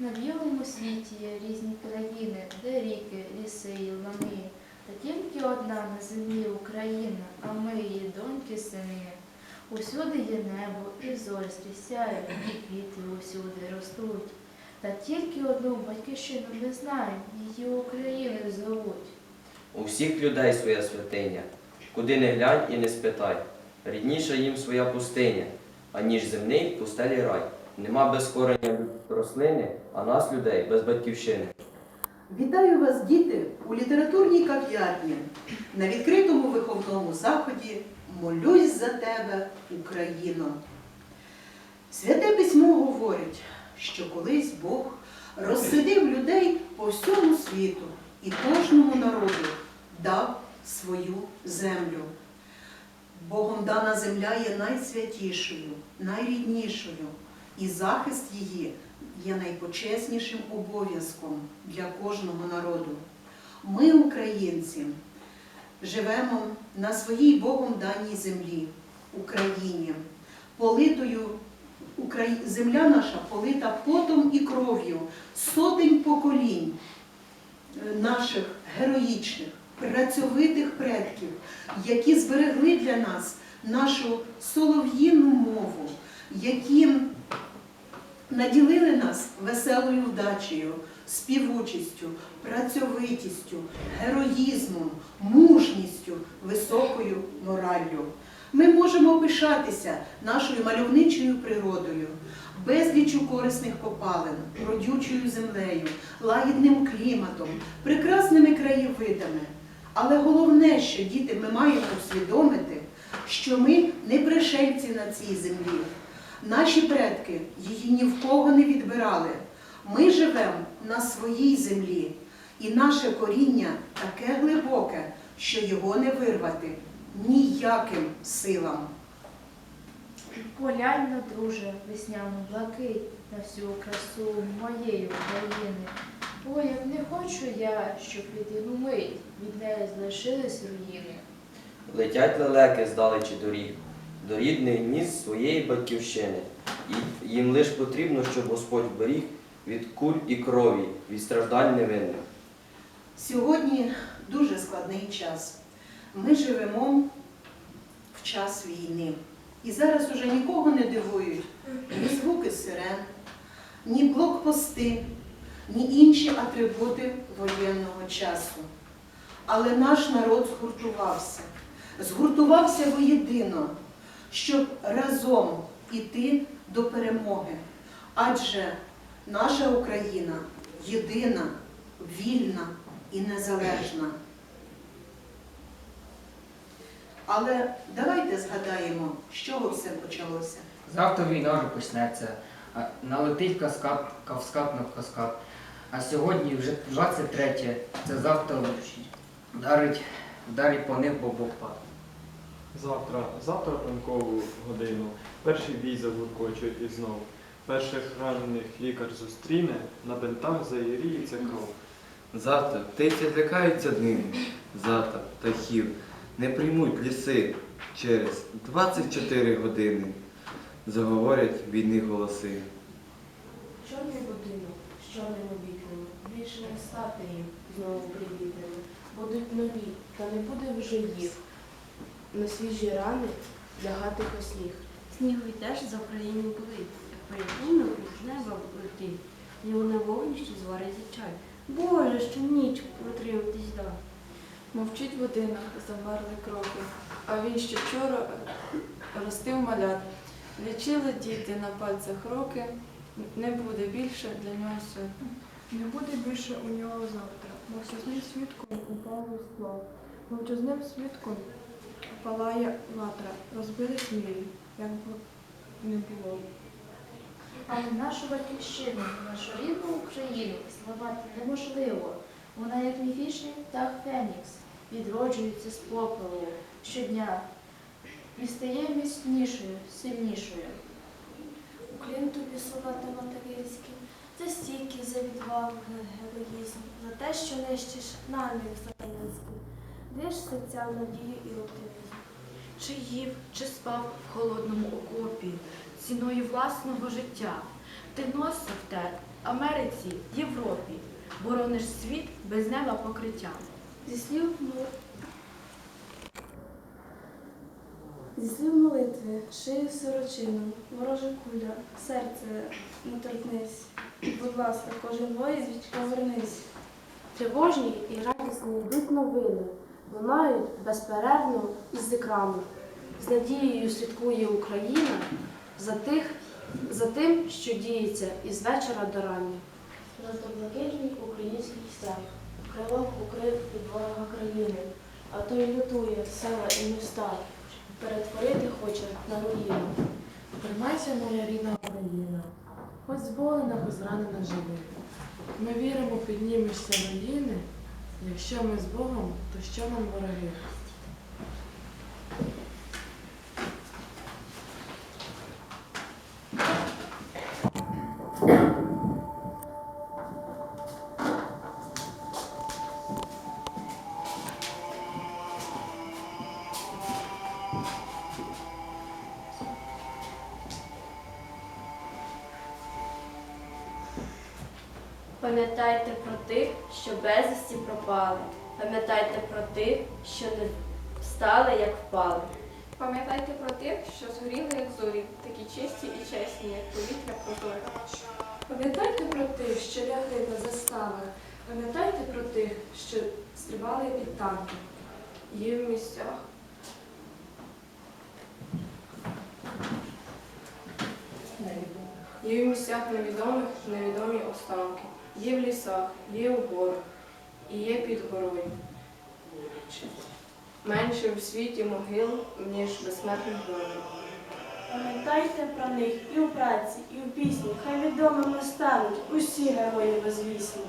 На білому світі є різні країни, де ріки, ліси і лани. Та тільки одна на землі Україна, а ми її доньки сини. Усюди є небо, і зорі стрісяють, і квіти усюди ростуть. Та тільки одну батьківщину ми знаємо, її Україною зовуть. У всіх людей своя святиня, куди не глянь і не спитай. Рідніша їм своя пустиня, аніж земний пустелі рай. Нема без корення рослини, а нас, людей, без батьківщини. Вітаю вас, діти, у літературній кав'ярні. На відкритому виховному заході молюсь за тебе, Україно. Святе письмо говорить, що колись Бог розсадив людей по всьому світу і кожному народу дав свою землю. Богом дана земля є найсвятішою, найріднішою, і захист її є найпочеснішим обов'язком для кожного народу. Ми, українці, живемо на своїй Богом даній землі, Україні, политою земля наша полита потом і кров'ю сотень поколінь е, наших героїчних, працьовитих предків, які зберегли для нас нашу солов'їну мову, які наділили нас веселою вдачею, співучістю, працьовитістю, героїзмом, мужністю, високою мораллю. Ми можемо пишатися нашою мальовничою природою, безлічю корисних копалин, родючою землею, лагідним кліматом, прекрасними краєвидами. Але головне, що діти, ми маємо усвідомити, що ми не пришельці на цій землі. Наші предки її ні в кого не відбирали. Ми живемо на своїй землі, і наше коріння таке глибоке, що його не вирвати ніяким силам. Полянь друже, весняну блакить на всю красу моєї України. О, як не хочу я, щоб єдину мить від неї залишились руїни. Летять лелеки здалечі доріг, до рідних міст своєї батьківщини. І їм лиш потрібно, щоб Господь беріг від куль і крові, від страждань невинних. Сьогодні дуже складний час. Ми живемо в час війни. І зараз уже нікого не дивують ні звуки сирен, ні блокпости, ні інші атрибути воєнного часу. Але наш народ згуртувався, згуртувався воєдино, щоб разом іти до перемоги. Адже наша Україна єдина, вільна і незалежна. Але давайте згадаємо, з чого все почалося. Завтра війна вже почнеться, налетить каскад, каскад на каскад. А сьогодні вже 23, це завтра вдарить, вдарить по них бобопад. Завтра, завтра ранкову годину, перший бій загуркоче і знов. Перших ранених лікар зустріне, на бинтах заіріється кров. Завтра птиці злякаються днини, завтра птахів не приймуть ліси через 24 години. Заговорять війни голоси. Чорний будинок з чорними вікнами, більше не стати їм знову привітними. Будуть нові, та не буде вже їх. На свіжі рани лягати по сніг. Снігові теж за Україну болить, як прийдемо з неба летить, його на вогнищі звариться чай. Боже, що ніч протриматись да. Мовчить будинок, замерли кроки, а він ще вчора ростив малят. Лічили діти на пальцях роки, не буде більше для нього свят. Не буде більше у нього завтра, мовчазним свідком упало скло. Мовчазним свідком палає ватра, розбились мрії, як б не було. Але нашу батьківщину, нашу рідну Україну зламати неможливо. Вона, як міфічний птах Фенікс, відроджується з попелу щодня і стає міцнішою, сильнішою. Уклін тобі солдати материнські, за стійкість, за відвагу, героїзм, за те, що нищиш намір зеленський, даєш серцям надію і оптимізм. Чи їв, чи спав в холодному окопі, ціною власного життя. Ти носив те, Америці, Європі. Борониш світ без неба покриття. Зі слів мол- Зі слів молитви, шию сорочину, ворожа куля, серце не торкнись. Будь ласка, кожен воїн з вічка вернись. Тривожні і радісні йдуть новини, лунають безперервно із екрану. З надією слідкує Україна за, тих, за тим, що діється із вечора до рання. Жовто-блакитний український стяг, крилом укрив від ворога країни, а той лютує села і міста, перетворити хоче на руїну. Тримайся, моя рідна Україна, хоч зболена, хоч зранена живи. Ми віримо, піднімешся руїни, якщо ми з Богом, то що нам вороги? Пам'ятайте про тих, що безвісті пропали. Пам'ятайте про тих, що не встали, як впали. Пам'ятайте про тих, що згоріли, як зорі, такі чисті і чесні, як повітря прозоре. Пам'ятайте про тих, що лягли на заставах. Пам'ятайте про тих, що стрибали під танки. Є в місцях. Є в місцях невідомих невідомі останки. Є в лісах, є у горах і є під горою. Менше в світі могил, ніж безсмертних долів. Пам'ятайте про них і у праці, і у пісні. Хай відомими стануть усі герої безвісні.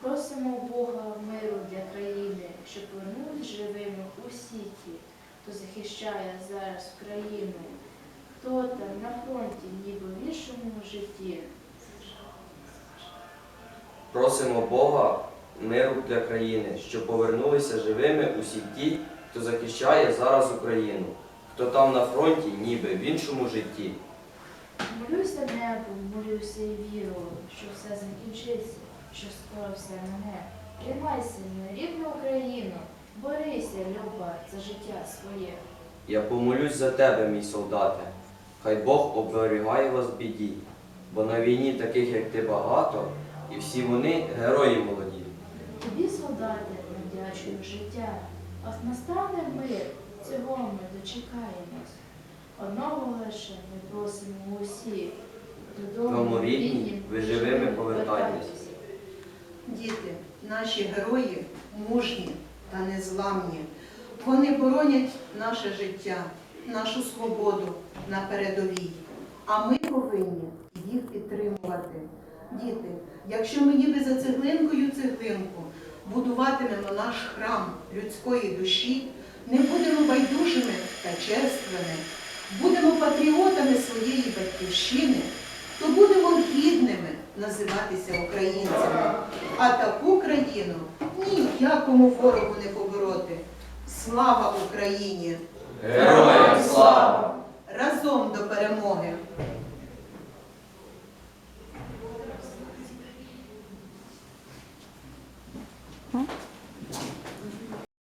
Просимо Бога миру для країни, щоб повернулись живими усі ті, хто захищає зараз Україну, хто там на фронті, ніби в іншому житті. Просимо Бога миру для країни, щоб повернулися живими усі ті, хто захищає зараз Україну, хто там на фронті, ніби в іншому житті. Молюся небом, молюся і віру, що все закінчиться, що скоро все мене. Тримайся, моя рідна Україно, борися, люба, за життя своє. Я помолюсь за тебе, мій солдате. Хай Бог оберігає вас в біді, бо на війні таких, як ти, багато, і всі вони герої молоді. Тобі, солдати, вдячую життя. От настане мир, цього ми дочекаємось. Одного лише ми просимо усіх. Додому рідні, ви живими повертайтесь. Діти, наші герої мужні та незламні. Вони боронять наше життя, нашу свободу на передовій. А ми повинні їх підтримувати. Діти, якщо ми ніби за цеглинкою цеглинку будуватимемо наш храм людської душі, не будемо байдужими та черствими, будемо патріотами своєї батьківщини, то будемо гідними називатися українцями. А таку країну ніякому ворогу не побороти. Слава Україні! Героям слава! Разом до перемоги! М?